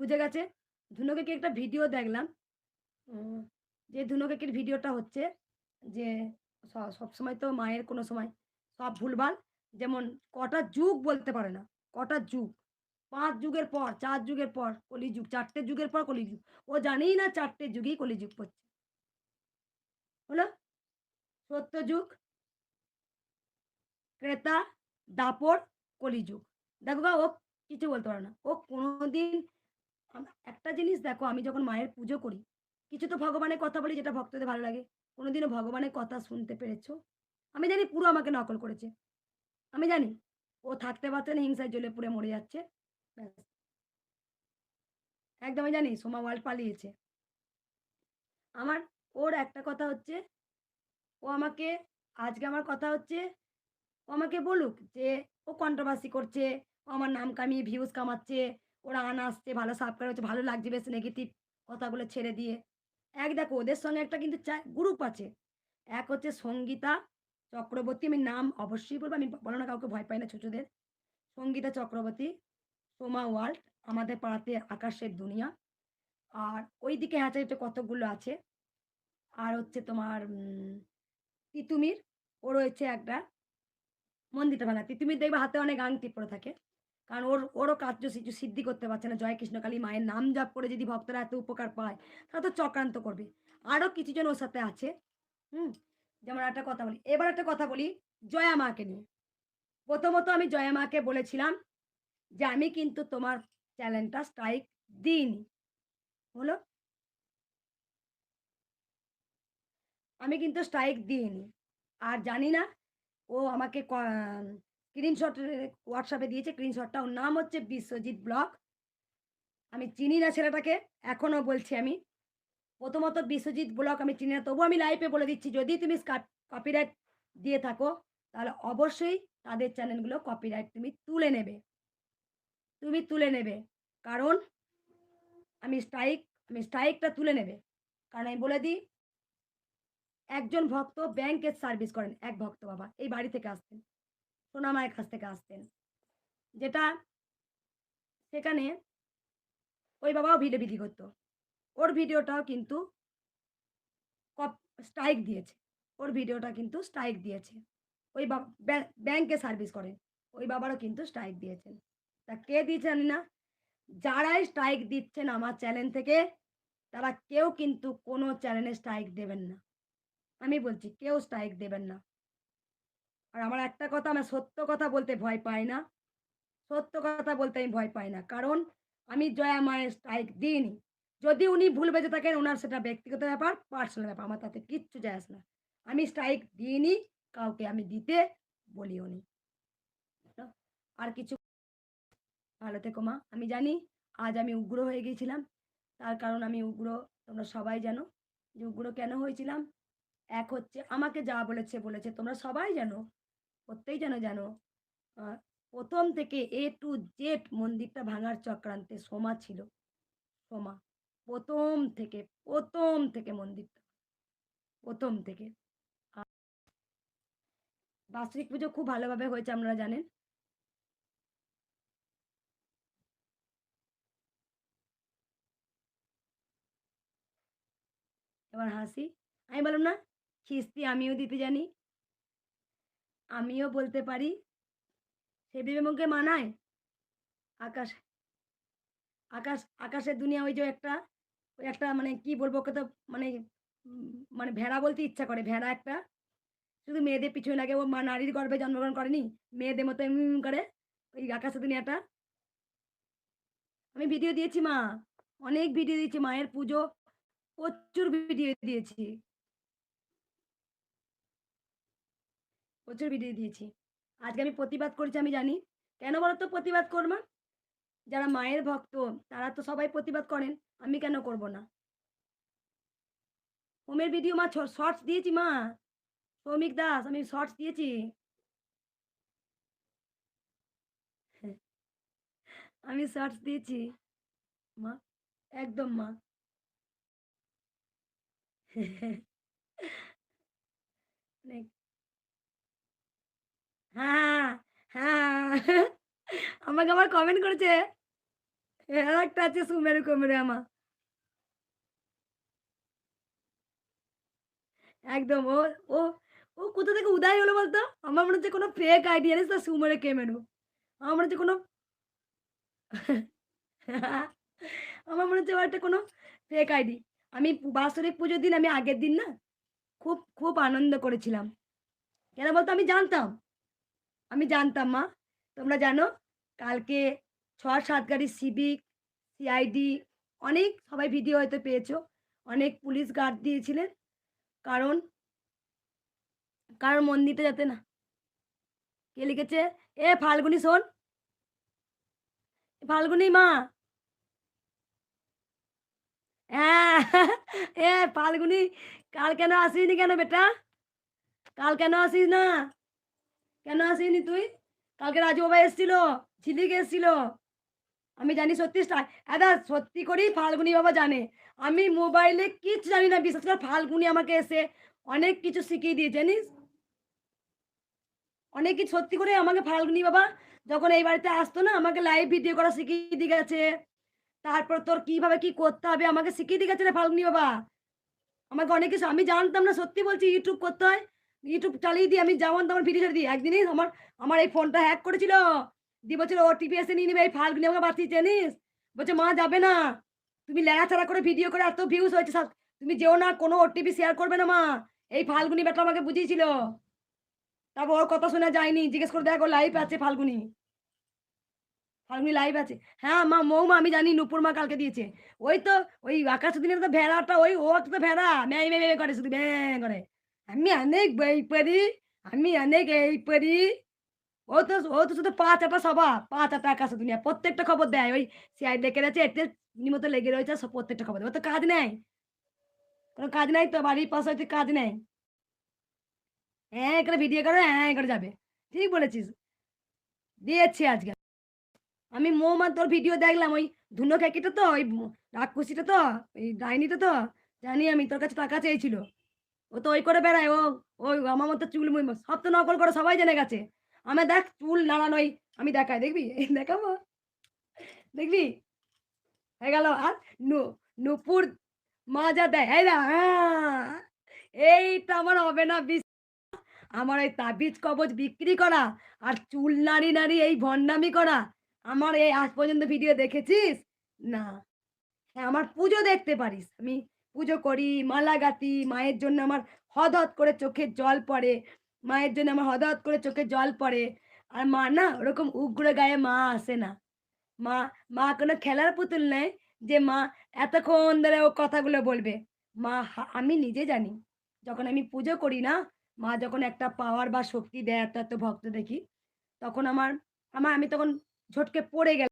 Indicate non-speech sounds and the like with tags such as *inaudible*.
বুঝে গেছে? ধুনো কেকের একটা ভিডিও দেখলাম। যে ধুনো কেকের ভিডিওটা হচ্ছে যে স- সবসময় তো মায়ের কোনো সময় সব ভুলভাল, যেমন কটা যুগ বলতে পারে না, কটা যুগ। পাঁচ যুগের পর, চার যুগের পর কলিযুগ, চারটে যুগের পর কলিযুগ। ও জানেই না চারটে যুগেই কলিযুগ পড়ছে। হলো? সত্য যুগ, ক্রেতা, দাপর, কলিযুগ। দেখো ও কিছু বলতে পারে না। ও কোনোদিন একটা জিনিস দেখো, আমি যখন মায়ের পুজো করি, কিছু তো ভগবানের কথা বলি যেটা ভক্তদের ভালো লাগে। কোনোদিনও ভগবানের কথা শুনতে পেরেছ? আমি জানি পুরো আমাকে নকল করেছে। আমি জানি, ও থাকতে পারছে না, হিংসায় জ্বলে পুড়ে মরে যাচ্ছে। ব্যাস। একদম আমি জানি, সোমা ওয়ার্ল্ড পালিয়েছে। আমার, ওর একটা কথা হচ্ছে, ও আমাকে, আজকে আমার কথা হচ্ছে, ও আমাকে বলুক যে, ও কন্ট্রোভার্সি করছে, ও আমার নাম কামিয়ে ভিউজ কামাচ্ছে ওরা আন আসছে ভালো সাবস্ক্রাইব হচ্ছে, ভালো লাগছে বেশ নেগেটিভ কথাগুলো ছেড়ে দিয়ে। এক দেখো, ওদের সঙ্গে একটা কিন্তু গ্রুপ আছে। এক হচ্ছে সঙ্গীতা চক্রবর্তী, আমি নাম অবশ্যই বলব, আমি বলো না কাউকে, ভয় পাই না ছোটদের। সঙ্গীতা চক্রবর্তী, সোমা ওয়ার্ল্ড, আমাদের পাড়াতে আকাশের দুনিয়া। আর ওইদিকে হ্যাচারিতে কতগুলো আছে, আর হচ্ছে তোমার তিতুমির ও রয়েছে একটা মন্দিরটা ভাঙা তিতুমির দেখবে হাতে অনেক আংটি পরে থাকে। কারণ ওর, ওরও কার্য সিদ্ধি করতে পারছে না। জয় কৃষ্ণকালী মায়ের নাম জাপ করে যদি ভক্তরা এত উপকার পায়, তারা তো চক্রান্ত করবে। আরও কিছুজন ওর সাথে আছে। হুম? যেমন একটা কথা বলি। এবার একটা কথা বলি জয়া মাকে নিয়ে। প্রথমত আমি জয়া মাকে বলেছিলাম যে আমি কিন্তু তোমার চ্যানেলটা স্ট্রাইক দিইনি। হলো? আমি কিন্তু স্ট্রাইক দিইনি। আর জানি না ও আমাকে স্ক্রিনশট হোয়াটসঅ্যাপে দিয়েছে স্ক্রিনশটটা ওর নাম হচ্ছে বিশ্বজিৎ ব্লগ আমি চিনি না ছেলেটাকে এখনও বলছি আমি। প্রথমত বিশ্বজিৎ ব্লগ আমি চিনি না, তবুও আমি লাইভে বলে দিচ্ছি, যদি তুমি কপিরাইট দিয়ে থাকো, তাহলে অবশ্যই তাদের চ্যানেলগুলো কপিরাইট তুমি তুলে নেবে। তুমি তুলে নেবে। কারণ আমি স্ট্রাইক আমি স্ট্রাইকটা তুলে নেবে। কারণ আমি বলে দিই, একজন ভক্ত ব্যাংকের সার্ভিস করেন, এক ভক্ত বাবা, এই বাড়ি থেকে আসতেন সোনামায়ের কাছ থেকে আসতেন। যেটা সেখানে ওই বাবাও ভিডিও বিধি করতো। ওর ভিডিওটাও কিন্তু কপ স্ট্রাইক দিয়েছে। ওর ভিডিওটা কিন্তু স্ট্রাইক দিয়েছে। ওই ব্যাংকে সার্ভিস করেন ওই বাবারও কিন্তু স্ট্রাইক দিয়েছেন। তা কে দিয়েছে জানি না। যারাই স্ট্রাইক দিচ্ছেন আমার চ্যানেল থেকে, তারা কেউ কিন্তু কোনো চ্যানেলে স্ট্রাইক দেবেন না। আমি বলছি, কেউ স্ট্রাইক দেবেন না। আর আমার একটা কথা আমি সত্য কথা বলতে ভয় পাই না। সত্য কথা বলতে আমি ভয় পাই না। কারণ আমি জয়া মায়ের স্ট্রাইক দিইনি। যদি উনি ভুল বেঁচে থাকেন, ওনার সেটা ব্যক্তিগত ব্যাপার পার্সোনাল ব্যাপার, আমার তাতে কিচ্ছু যায় আসে না। আমি স্ট্রাইক দিইনি, কাউকে আমি দিতে বলিও নি। আর কিছু ভালো থেকো মা। আমি জানি আজ আমি উগ্র হয়ে গিয়েছিলাম। তার কারণ আমি উগ্র, তোমরা সবাই জানো যে উগ্র কেন হয়েছিলাম। এক হচ্ছে, আমাকে যা বলেছে বলেছে। তোমরা সবাই জানো। প্রত্যেক যেন জানো প্রথম থেকে এ টু জেড মন্দিরটা ভাঙার চক্রান্তে সোমা ছিল। সোমা, প্রথম থেকে প্রথম থেকে মন্দিরটা। প্রথম থেকে। বার্ষিক পুজো খুব ভালোভাবে হয়েছে আপনারা জানেন। এবার হাসি। আমি বললাম, না, খিস্তি, আমিও দিতে জানি। আমিও বলতে পারি। সে ভেবে মুখে মানায়? আকাশ আকাশ, আকাশের দুনিয়া ওই যে একটা একটা মানে কি বলব ওকে তো মানে মানে ভেড়া বলতে ইচ্ছা করে, ভেড়া একটা। শুধু মেয়েদের পিছনে লাগে, ও মা নারীর গর্ভে জন্মগ্রহণ করেনি, মেয়েদের মতো এমনি করে ওই আকাশের দুনিয়াটা। আমি ভিডিও দিয়েছি মা, অনেক ভিডিও দিয়েছি, মায়ের পুজো, প্রচুর ভিডিও দিয়েছি। প্রচুর ভিডিও দিয়েছি। আজকে আমি প্রতিবাদ করেছি, আমি জানি। কেন বলো তো প্রতিবাদ করব? যারা মায়ের ভক্ত, তারা তো সবাই প্রতিবাদ করেন, আমি কেন করব না? হোমের ভিডিও মা শর্টস দিয়েছি মা। সৌমিক দাস, আমি শর্টস দিয়েছি। আমি শর্টস দিয়েছি। মা, একদম মা। অনেক হ্যাঁ হ্যাঁ আমাকে আমার কমেন্ট করেছে আরেকটা আছে সুমেরু কুমেরু আমা। একদম ও ও ও কোথা থেকে উদয় হলো বলতো? আমার মনে হচ্ছে কোনো ফেক আইডি জানিস তো সুমেরু কেমেরু। আমার মনে হচ্ছে কোনো *laughs* আমার মনে হচ্ছে একটা কোনো ফেক আইডি। আমি বাৎসরিক পুজোর দিন আমি আগের দিন না খুব, খুব আনন্দ করেছিলাম। কেন বলতো? আমি জানতাম। আমি জানতাম মা। তোমরা জানো কালকে ৬-৭ গাড়ি সিভিক, সিআইডি অনেক সবাই ভিডিও হয়তো পেয়েছ। অনেক পুলিশ গার্ড দিয়েছিলেন। কারণ কারণ মন্দিরটা যাতে না কে লিখেছে? এ ফাল্গুনি শোন। ফাল্গুনি মা। হ্যাঁ, এ ফাল্গুনি কাল কেন আসিসনি কেন বেটা? কাল কেন আসিস না? কেন আসিসনি তুই? কালকে রাজু বাবা এসছিল, ঝিলিক এসছিল। আমি জানি সত্যি দাদা সত্যি করেই ফাল্গুনি বাবা জানে। আমি মোবাইলে কিছু জানি না। বিশেষ করে ফাল্গুনি আমাকে এসে অনেক কিছু শিখিয়ে দিয়ে জানিস? অনেক কিছু সত্যি করে আমাকে ফাল্গুনি বাবা যখন এই বাড়িতে আসতো না আমাকে লাইভ ভিডিও করা শিখিয়ে দিয়ে গেছে। তারপর তোর কীভাবে কি করতে হবে আমাকে শিখিয়ে দিয়ে গেছে রে ফাল্গুনি বাবা। আমাকে অনেক কিছু আমি জানতাম না সত্যি বলছি ইউটিউব করতে হয়। ইউটিউব চালিয়ে দিয়ে আমি যেমন তেমন ভিডিও ছেড়ে দিই। একদিনই আমার আমার এই ফোনটা হ্যাক করেছিল। দিয়ে বলছিল ওটিপি এসে নিয়ে নিবে এই ফাল্গুনি আমাকে বাঁচিয়েছে জানিস? বলছে মা যাবে না। তুমি ল্যাড়াচাড়া করে ভিডিও করে এত ভিউজ হয়েছে তুমি যেও না কোনো ওটিপি শেয়ার করবে না মা। এই ফাল্গুনি ব্যাটা আমাকে বুঝিয়েছিল। তারপর ওর কথা শোনা যায়নি। জিজ্ঞেস করে দেখ ও লাইভ আছে ফাল্গুনি। ফাল্গুনি লাইভ আছে। হ্যাঁ, মা মৌমা আমি জানি নূপুর মা কালকে দিয়েছে। ওই তো ওই আকাশদিনের তো ভেড়াটা ওই ও তো ভেড়া ম্যাই, ম্যাই করে শুধু ব্যাঁ করে। আমি অনেক বই পড়ি, আমি অনেক এই পড়ি। ও তো ও তো শুধু পা চাটা স্বভাব। পা চাটা আকাশ দুনিয়া। প্রত্যেকটা খবর দেয়। ওই সিআই দেখে রয়েছে এতে নিমতো লেগে রয়েছে সব প্রত্যেকটা খবর দেয়। ওর তো কাজ নাই। কোনো কাজ নাই তো বাড়ির পাশে হয়তো কাজ নেই। হ্যাঁ করে ভিডিও করে হ্যাঁ করে যাবে। ঠিক বলেছিস। দিয়েছি আজকে। আমি মৌমার তোর ভিডিও দেখলাম ওই ধুনো খেকিটা তো ওই রাক্ষসীটা তো ওই ডাইনিটা তো জানি আমি তোর কাছে টাকা চেয়েছিল। ও তো ওই করে বেড়ায় ও ওই আমার মতো চুল সব তো নকল করে সবাই জেনে গেছে। আমি দেখ চুল নাড়ানো ওই আমি দেখাই দেখবি? *laughs* দেখাবো? দেখবি? হয়ে গেল আর নূপুর মা যা দেয় হ্যাঁ, এইটা আমার হবে না বিস আমার এই তাবিজ কবজ বিক্রি করা আর চুল নাড়ি, নাড়ি এই ভন্ডামি করা আমার এই আজ পর্যন্ত ভিডিও দেখেছিস? না। হ্যাঁ, আমার পুজো দেখতে পারিস। আমি পুজো করি, মালা গাঁথি, মায়ের জন্য আমার হদহদ করে চোখে জল পড়ে। মায়ের জন্য আমার হদহদ করে চোখে জল পড়ে। আর মা না ওরকম উগ্র গায়ে মা আসে না। মা মা কোনো খেলার পুতুল নয় যে মা এতক্ষণ ধরে ও কথাগুলো বলবে। মা আমি নিজে জানি। যখন আমি পুজো করি না, মা যখন একটা পাওয়ার বা শক্তি দেয় এত, এত ভক্ত দেখি, তখন আমার আমার আমি তখন ঝটকে পড়ে গেলাম।